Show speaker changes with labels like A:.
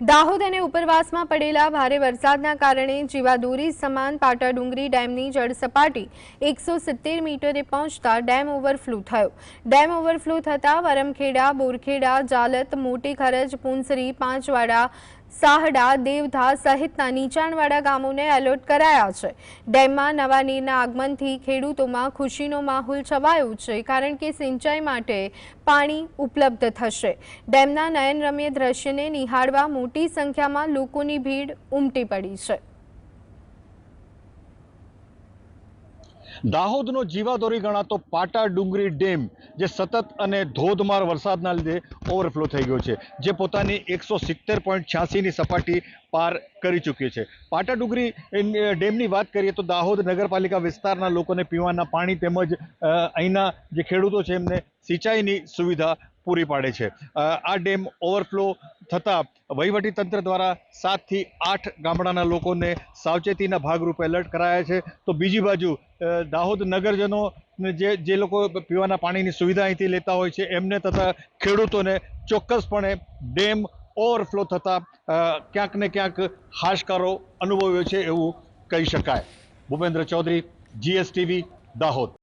A: દાહોદ અને ઉપરવાસમાં પડેલા ભારે વરસાદના કારણે જીવાદોરી સમાન પાટા ડુંગરી ડેમની જળ સપાટી એકસો સિત્તેર મીટરે પહોંચતા ડેમ ઓવરફ્લો થયો. ડેમ ઓવરફ્લો થતાં વરમખેડા, બોરખેડા, જાલત મોટી ખરજ પુંસરી, પાંચવાડા સાહડા, દેવધા સહિતના નીચાણવાળા ગામોને એલર્ટ કરાયા છે. ડેમમાં નવા નીરના આગમનથી ખેડૂતોમાં ખુશીનો માહોલ છવાયો છે, કારણ કે સિંચાઈ માટે પાણી ઉપલબ્ધ થશે. ડેમના નયનરમ્ય દ્રશ્યને નિહાળવા મોટી સંખ્યામાં લોકોની ભીડ ઉમટી પડી છે.
B: દાહોદનો જીવાદોરી ગણાતો પાટા ડુંગરી ડેમ, જે સતત અને ધોધમાર વરસાદના લીધે ઓવરફ્લો થઈ ગયો છે, જે પોતાની એકસો સિત્તેર પોઈન્ટ છ્યાસીની સપાટી પાર કરી ચૂક્યો છે. પાટા ડુંગરી ડેમની વાત કરીએ તો દાહોદ નગરપાલિકા વિસ્તારના લોકોને પીવાના પાણી તેમજ અહીંના જે ખેડૂતો છે એમને સિંચાઈની સુવિધા પૂરી પાડે છે. આ ડેમ ઓવરફ્લો થતાં તંત્ર દ્વારા સાતથી આઠ ગામડાના લોકોને સાવચેતીના ભાગરૂપે એલર્ટ કરાયા છે. તો બીજી બાજુ દાહોદ નગરજનો જે જે લોકો પીવાના પાણીની સુવિધા અહીંથી લેતા હોય છે, એમને તથા ખેડૂતોને ચોક્કસપણે ડેમ ઓવરફ્લો થતાં ક્યાંક ને ક્યાંક હાશકારો અનુભવ્યો છે એવું કહી શકાય. ભૂપેન્દ્ર ચૌધરી, જીએસટીવી, દાહોદ.